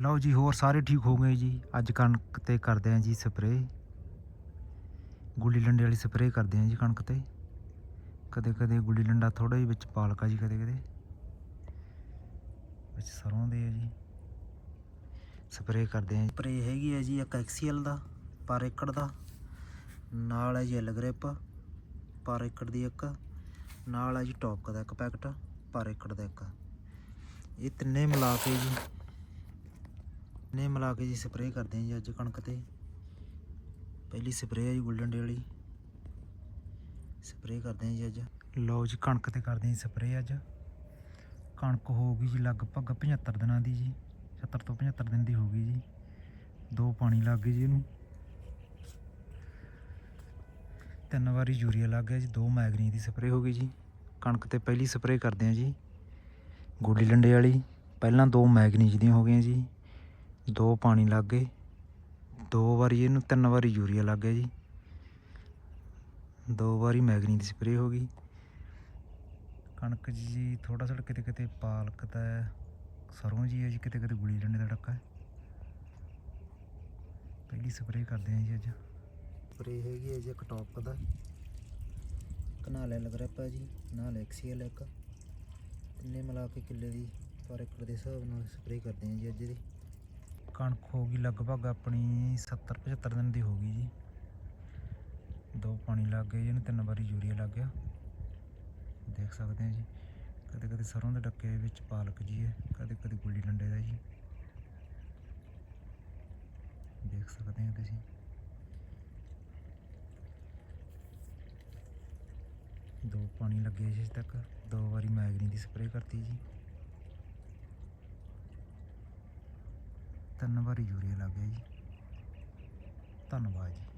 ਲਓ ਜੀ, ਹੋਰ ਸਾਰੇ ਠੀਕ ਹੋ ਗਏ ਜੀ। ਅੱਜ ਕਣਕ ਤੇ ਕਰਦੇ ਆਂ ਜੀ ਸਪਰੇ ਗੁੱਲੀ ਡੰਡੇ ਵਾਲੀ ਸਪਰੇ ਕਰਦੇ ਆਂ ਜੀ ਕਣਕ ਤੇ। ਕਦੇ ਕਦੇ ਗੁੱਲੀ ਡੰਡਾ ਥੋੜਾ ਜਿਹਾ ਵਿੱਚ ਪਾਲਕਾ ਜੀ ਕਦੇ ਕਦੇ। ਵਿੱਚ ਸਰੋਂ ਦੇ ਆ ਜੀ। ਸਪਰੇ ਕਰਦੇ ਆਂ ਸਪਰੇ ਹੈਗੀ ਹੈ ਜੀ ਇੱਕ ਐਕਸੀਐਲ ਦਾ, ਪਰ ਏਕੜ ਦਾ। ਨਾਲ ਹੈ ਜੀ ਐਲ ਗ੍ਰਿਪ, ਪਰ ਏਕੜ ਦੀ ਇੱਕ। ਨਾਲ ਹੈ ਜੀ ਟੌਪ ਦਾ ਇੱਕ ਪੈਕਟ, ਪਰ ਏਕੜ ਦਾ ਇੱਕ। ਇਹ ਤਿੰਨੇ ਮਿਲਾ ਕੇ ਜੀ ਨੇ ਮਿਲਾ ਕੇ ਜੀ ਸਪਰੇਅ ਕਰਦੇ ਹਾਂ ਜੀ ਅੱਜ ਕਣਕ ਤੇ। ਪਹਿਲੀ ਸਪਰੇਅ ਹੈ ਜੀ ਗੋਲਡਨ ਡੇ ਵਾਲੀ। ਸਪਰੇਅ ਕਰਦੇ ਹਾਂ ਜੀ ਅੱਜ। ਲਓ ਜੀ ਕਣਕ ਤੇ ਕਰਦੇ ਹਾਂ ਜੀ ਸਪਰੇਅ ਅੱਜ। ਕਣਕ ਹੋ ਗਈ ਜੀ ਲਗਭਗ 75 ਦਿਨਾਂ ਦੀ ਜੀ। 70 ਤੋਂ 75 ਦਿਨ ਦੀ ਹੋ ਗਈ ਜੀ। ਦੋ ਪਾਣੀ ਲੱਗ ਗਏ ਜੀ ਇਹਨੂੰ। ਤਿੰਨ ਵਾਰੀ ਯੂਰੀਆ ਲੱਗ ਗਿਆ ਜੀ, ਦੋ ਮੈਗਨੀ ਦੀ ਸਪਰੇਅ ਹੋ ਗਈ ਜੀ। ਕਣਕ ਤੇ ਪਹਿਲੀ ਸਪਰੇਅ ਕਰਦੇ ਹਾਂ ਜੀ। ਗੋਲੀ ਡੰਡੇ ਵਾਲੀ। ਪਹਿਲਾਂ ਦੋ ਮੈਗਨੀਜ ਦੀਆਂ ਹੋ ਗਈਆਂ ਜੀ। ਦੋ ਪਾਣੀ ਲੱਗ ਗਏ। ਦੋ ਵਾਰੀ ਇਹਨੂੰ ਤਿੰਨ ਵਾਰੀ ਯੂਰੀਆ ਲੱਗ ਗਿਆ ਜੀ। ਦੋ ਵਾਰੀ ਮੈਗਨੀ ਦੀ ਸਪਰੇਅ ਹੋ ਗਈ। ਕਣਕ ਜੀ ਥੋੜਾ ਥੋੜਾ ਕਿਤੇ ਕਿਤੇ ਪਾਲਕ ਦਾ ਹੈ, ਸਰੋਂ ਜੀ ਹੈ ਜੀ ਕਿਤੇ ਕਿਤੇ ਗੁਲੀ ਡੰਡੇ ਦਾ ਡੱਕਾ ਹੈ। ਪਹਿਲੀ ਸਪਰੇਅ ਕਰਦੇ ਹਾਂ ਜੀ ਅੱਜ। ਸਪਰੇਅ ਹੈਗੀ ਹੈ ਜੀ ਇੱਕ ਟੌਪ ਦਾ। ਕਨਾਲ ਐਲ ਗ੍ਰਿਪ ਹੈ ਜੀ ਨਾਲ ਐਕਸੀਐਲ ਇੱਕ। ਤਿੰਨੇ ਮਿਲਾ ਕੇ ਕਿੱਲੇ ਦੀ ਪਰ ਏਕੜ ਦੇ ਹਿਸਾਬ ਨਾਲ ਸਪਰੇਅ ਕਰਦੇ ਹਾਂ ਜੀ ਅੱਜ ਇਹਦੀ। ਕਣਕ ਹੋ ਗਈ ਲਗਭਗ ਆਪਣੀ 70 75 ਦਿਨ ਦੀ ਹੋ ਗਈ ਜੀ। ਦੋ ਪਾਣੀ ਲੱਗ ਗਏ ਜਿਹਨੂੰ ਤਿੰਨ ਵਾਰੀ ਯੂਰੀਆ ਲੱਗ ਗਿਆ। ਦੇਖ ਸਕਦੇ ਹਾਂ ਜੀ, ਕਦੇ ਕਦੇ ਸਰੋਂ ਦੇ ਡੱਕੇ ਵਿੱਚ ਪਾਲਕ ਜੀ ਹੈ, ਕਦੇ ਕਦੇ ਗੁੱਲੀ ਡੰਡੇ ਦਾ ਜੀ। ਦੇਖ ਸਕਦੇ ਹੋ ਤੁਸੀਂ। ਦੋ ਪਾਣੀ ਲੱਗੇ ਜੀ ਇਸ ਤੱਕ, ਦੋ ਵਾਰੀ ਮੈਗਨੀ ਦੀ ਸਪਰੇਅ ਕਰਤੀ ਜੀ। ਤਿੰਨ ਵਾਰੀ ਯੂਰੀਆ ਲੱਗ ਗਿਆ ਜੀ। ਧੰਨਵਾਦ ਜੀ।